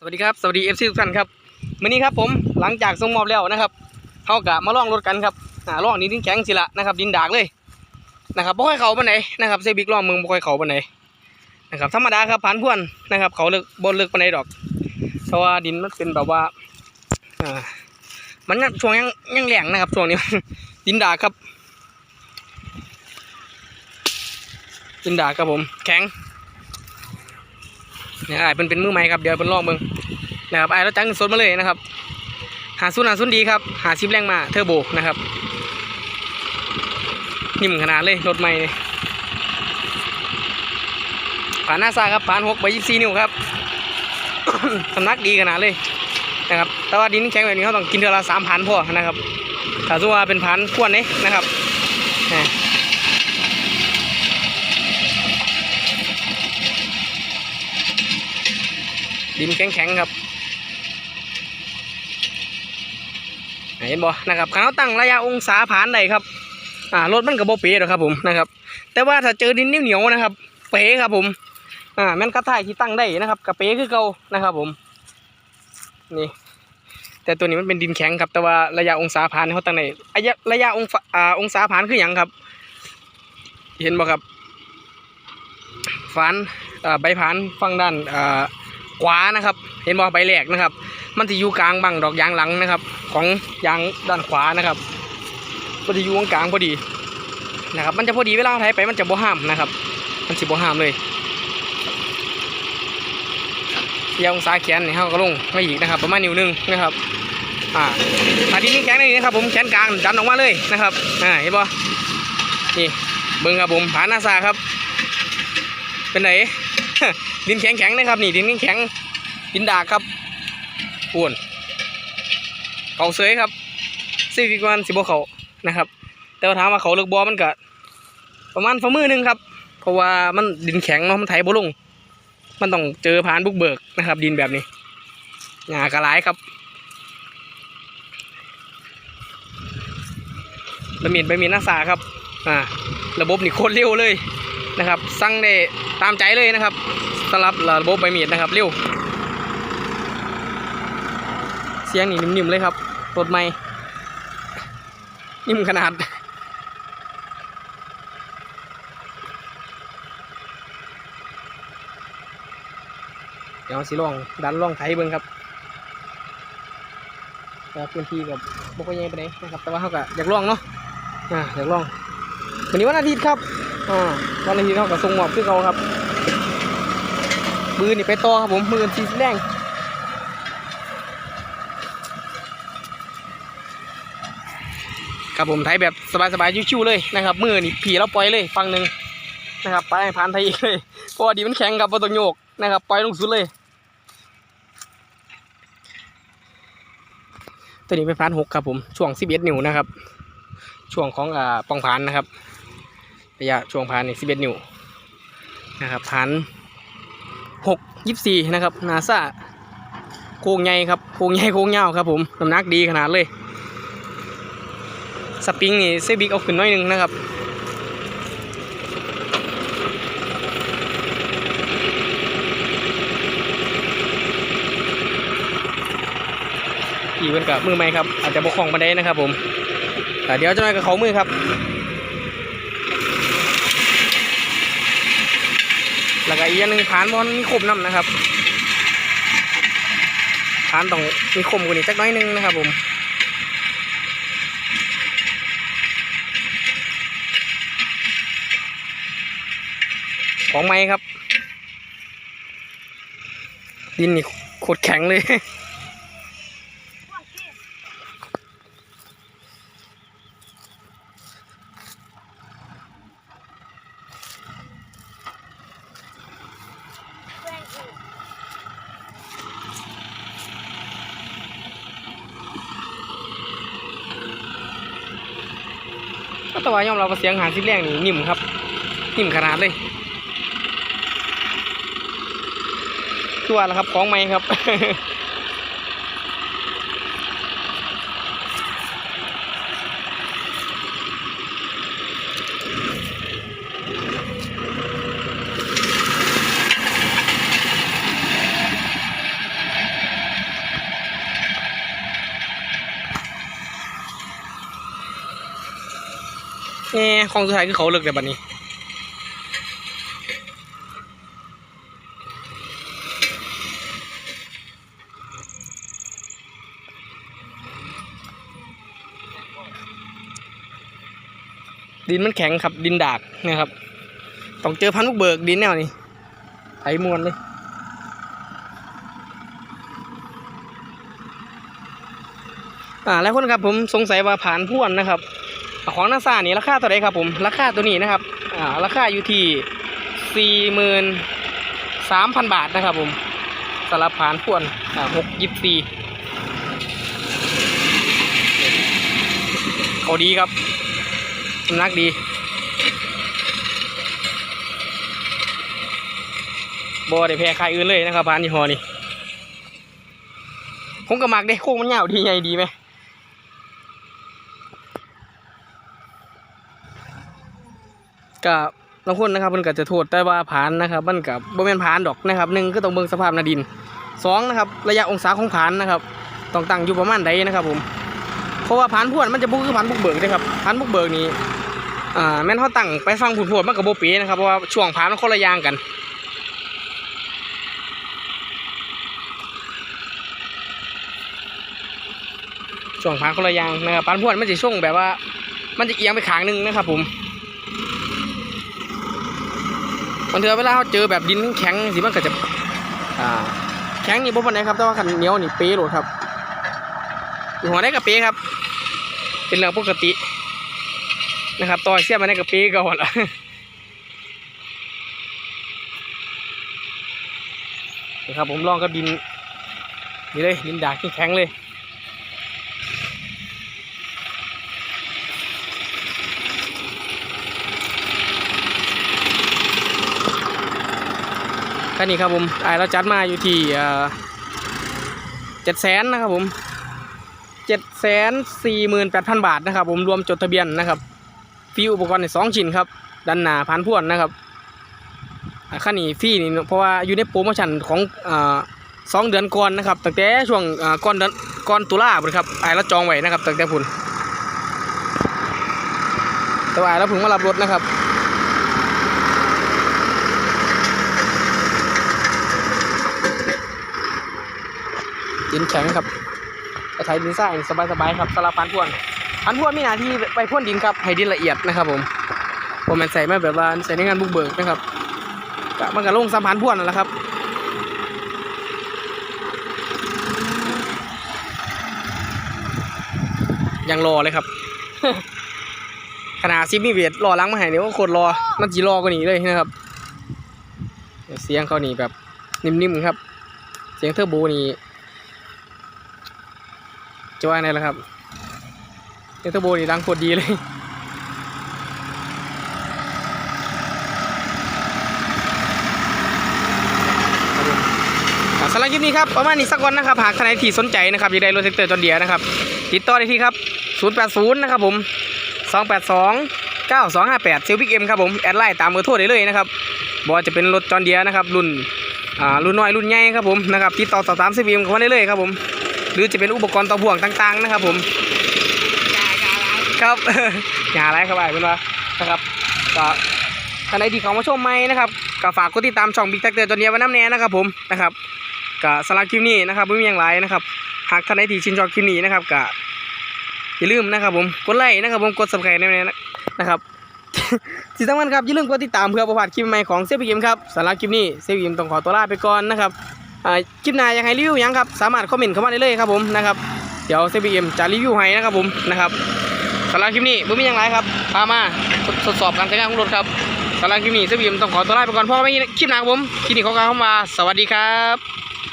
สวัสดีครับ สวัสดีเอฟซีทุกท่านครับมื้อนี้ครับผมหลังจากส่งมอบแล้วนะครับเฮากะมาล่องรถกันครับอ่าล่องนี้ดินแข็งสิละนะครับ ดินดากเลยนะครับบ่ค่อยเขาปานไหนนะครับเซบิกล่องเมืองบ่ค่อยเขาปานไหนนะครับธรรมดาครับผ่านพ่วนนะครับ เขาเลิกบ่เลิกปานไหนดอกเพราะว่าดินมันเป็นแบบว่าอ่ามันช่วงยังยังแหลงนะครับช่วงนี้ดินดากครับดินดากครับผมแข็ง เนี่ยไอ้เป็นเป็นมือใหม่ครับเดี๋ยวเป็นลองเบิ่งนะครับไอ้เราจังเงินสดมาเลยนะครับหาซุนหาซุนดีครับหาซิปแรงมาเทอร์โบนะครับนิ่มขนาดเลยรถใหม่เลยผ่านหน้าซาครับผ่านหกใบยี่สี่นิ้วครับสำนักดีขนาดเลยนะครับแต่ว่าดินแข็งแบบนี้เขาต้องกินเท่าละสามพันพอนะครับถ้าสมมติว่าเป็นพันขวนนี้นะครับ ดินแข็งๆครับเห็นบ่นะครับเขาตั้งระยะองศาผ่านได้ครับอ่ารถมันกับโบเป๋หรอกครับผมนะครับ แต่ว่าถ้าเจอดินเหนียวๆนะครับ เป๋ครับผมอ่าแม่นกระถ่ายที่ตั้งได้นะครับกับเป๋คือเก่านะครับผมนี่แต่ตัวนี้มันเป็นดินแข็งครับ แต่ว่าระยะองศาผ่านเขาตั้งได้ระยะระยะองศาอ่าองศาผ่านคืออย่างครับ เห็นบ่ครับฝานอ่าใบผ่านฝั่งด้านอ่า ขวานะครับ เห็นบ่ใบแหลกนะครับ มันจะอยู่กลางบังดอกยางหลังนะครับ ของยางด้านขวานะครับมันจะอยู่กลางพอดีนะครับ มันจะพอดีเวลาไทยไปมันจะบ่ห้ามนะครับ มันสิบ่ห้ามเลยยาวองศาแขนนี่เขาก็ลงไมาอีกนะครับ ประมาณนิ้วนึงนะครับอ่าถ้าดินนี่แข็งนี่นะครับผมแขนกลางดันออกมาเลยนะครับอ่าเห็นบ่นี่เบิ้งครับผมผานาซาครับ เป็นไหน ดินแข็งๆนะครับ นี่ดินแข็งๆดินดากครับปูนเขาเสยครับซีฟิกวันสิบเขานะครับ แต่ว่าถามว่าเขาเลือกบอมันก็ประมาณฝ่ามือหนึงครับ เพราะว่ามันดินแข็งเนาะมันไถบ่ลง มันต้องเจอผ่านบุกเบิกนะครับ ดินแบบนี้หญ้ากระไรครับบะมี่บมีนาสาครับ อ่า ระบบนี่โคตรเร็วเลย นะครับ สั่งได้ตามใจเลยนะครับสำหรับระบบใบมีดนะครับเร็ว เสียงนี่นิ่มๆเลยครับรถใหม่นิ่มขนาดเดี๋ยวสิลองดันลองไถเบิ้งครับแต่พื้นที่กับบกใหญ่ไปไหนนะครับ แต่ว่าเขาก็อยากลองเนาะอ่าอยากลองวันนี้วันอาทิตย์ครับ อ่าวันอาทิตย์เขาก็ส่งหมอบขึ้นเขาครับมือนี่ไปต่อครับผมมือสีแดงครับผมไทยแบบสบายๆชิวๆเลยนะครับมือนี่ผีเราปล่อยเลยฟังหนึ่งนะครับไปผ่านไทยอีกเลยเพราะดีมันแข็งครับบนต้องโยกนะครับปล่อยลงสุดเลยตัวนี้เป็นพานหกครับผมช่วงสิบเอ็ดนิ้วนะครับ ช่วงของอ่าปองพานนะครับ ระยะช่วงพานนี่สิบเอ็ดนิ้วนะครับพานหกยี่สี่นะครับนาซาโค้งใหญ่ครับโค้งใหญ่โค้งยาวครับผมน้ำหนักดีขนาดเลย สปริงนี่เซบิกเอาขึ้นน้อยหนึงนะครับอีกเป็นกับมือใหมครับอาจจะบกคล่องมาได้นะครับผมแต่เดี๋ยวจะมากับเขามือครับ แล้วก็อีกอย่างหนึ่งฐานบอลมีคมน้ำนะครับฐานต้องมีคมกว่านี้จักน้อยนึงนะครับผมของไม้ครับ ดินนี่โคตรแข็งเลย แต่ว่ายอมรับว่าเสียงหาซิแรงนี่นิ่มครับ นิ่มขนาดเลยตัวแล้วครับของไม้ครับ แง่ของสุดท้ายคือเขาเลิกแต่บัดนี้ดินมันแข็งครับดินดากนะครับ ต้องเจอพันธุ์ลูกเบิกดินแนวนี้ไถมวนเลย อ่าแล้วคนครับผมสงสัยว่าผ่านพ่วนนะครับ ของนาซานี่ราคาเท่าไหรครับผม ราคาตัวนี้นะครับ อ่า ราคาอยู่ที่สี่หมื่นสามพันบาทนะครับผมสำหรับผ่านพวนอ่าหกยิบสี่เขาดีครับนักดีบอได้แพ้ใครอื่นเลยนะครับผ่านยี่ห้อนี้ผมก็มักได้โค้งมันยาวดีใหญ่ดีไหม ก็บางคนนะครับมันก็จะโทษแต่ว่าผานนะครับมันกับบ่แม่นผานดอกนะครับหนึ่งก็ต้องเบิ่งสภาพนาดินสองนะครับระยะองศาของผานนะครับต้องตั้งอยู่ประมาณใดนะครับผมเพราะว่าผานพวนมันจะบ่คือผานบุกเบิกนะครับผานบุกเบิกนี่อ่าแม่นเขาตั้งไปฟังผุนพวนมันก็บ่เป๊ะนะครับเพราะว่าช่วงผานมันคนละอยางกันช่วงผานคนละอย่างนะครับผานพวนมันจะช่วงแบบว่า มันจะเอียงไปขางหนึงนะครับผม บางเทือเวลาเขาเจอแบบดินแข็งสิมันก็จะอ่าแข็งนี่บ่ปานใดครับแต่ว่าขันเหนียวนี่เป๊ะโหลดครับหัวได้กับเป๊ะครับ เป็นเรื่องปกตินะครับต่อยเสียบมาได้กับเป๊ะก่อนละนะครับผมลองกับดินนี่เลยดินดากแข็งเลย คันนี้ครับผมไอเราจัดมาอยู่ที่เจ็ดแสนนะครับผมเจ็ดแสนสี่หมื่นแปดพันบาทนะครับผมรวมจดทะเบียนนะครับฟีอุปกรณ์ในสองชิ้นครับดันหนาพันพ่วนนะครับคันนี้ฟรีนี่เพราะว่าอยู่ในโปรโมชั่นของสองเดือนก่อนนะครับตั้งแต่ช่วงก่อนเดือนก่อนตุลาพุ่นครับไอเราจองไว้นะครับตั้งแต่พุ่นแต่ว่าไอเราเพิ่งมารับรถนะครับ ดินแข็งครับไปไถดินทรายสบายๆครับสลับพันพ่วนพันพ่วนมีหน้าที่ไปพ่นดินครับให้ดินละเอียดนะครับผมผมมันใส่มาแบบว่าใส่ในงานบุกเบิกนะครับมันก็ลงสัมพันธ์พวนนั่นแหละครับยังรอเลยครับ ขนาดซิมีเวทรอล้างมาให้เนี่ยว่าโคตรรอมันจีรอกว่านี้เลยนะครับ เสียงเขานี่แบบนิ่มๆครับ เสียงเทอร์โบนี่ จะว่าไงล่ะครับเอเทอร์โบนี่ดังโคตรดีเลยสำหรับคลิปนี้ครับประมาณนี้สักวันนะครับ หากท่านใดที่สนใจนะครับอยากได้รถแท็กเตอร์จอนเดียนะครับ ติดต่อได้ที่ครับ 080 นะครับผม 282 9258เซลพิกเอ็มครับผมแอดไลน์ตามเบอร์โทรได้เลยนะครับบอจะเป็นรถจอนเดียนะครับรุ่นอ่ารุ่นน้อยรุ่นใหญ่ครับผมนะครับติดต่อสอบถามเซลพิกเอ็มเข้ามาได้เลยครับผม หรือจะเป็นอุปกรณ์ต่อพ่วงต่างๆนะครับ ผมครับอย่าอะไรครับไอ้คุณว่านะครับก็ท่านใดที่เขามาชมใหมนะครับก็ฝากกดติดตามช่องบิ๊กแท็กเตอร์จนเดียวไว้น้ำแน่นะครับ ผมนะครับก็สำหรับคลิปนี้นะครับไม่มีอย่างไรนะครับหากท่านใดที่ชื่นชอบคลิปนี้นะครับก็อย่าลืมนะครับ ผมกดไลค์นะครับ ผมกด subscribe ในนี้นะครับที่สำคัญครับอย่าลืมกดติดตามเพื่อประวัติคลิปใหม่ของเซฟเกมครับสำหรับคลิปนี้เซฟเกมต้องขอตัวลาไปก่อนนะครับ คลิปหน้าอยากให้รีวิวยังครับสามารถคอมเมนต์เข้ามาได้เลยครับผมนะครับเดี๋ยวเซบีเกมจะรีวิวให้นะครับผมนะครับสำหรับคลิปนี้บุ้มีอย่างไรครับพามาทดสอบการใช้งานของรถครับสำหรับคลิปนี้เซฟบีมต้องขอตัวลาไปก่อนเพราะว่อไม่มีคลิปหนับผมคลิปนี้ขอกล่าวคำว่าสวัสดีครับ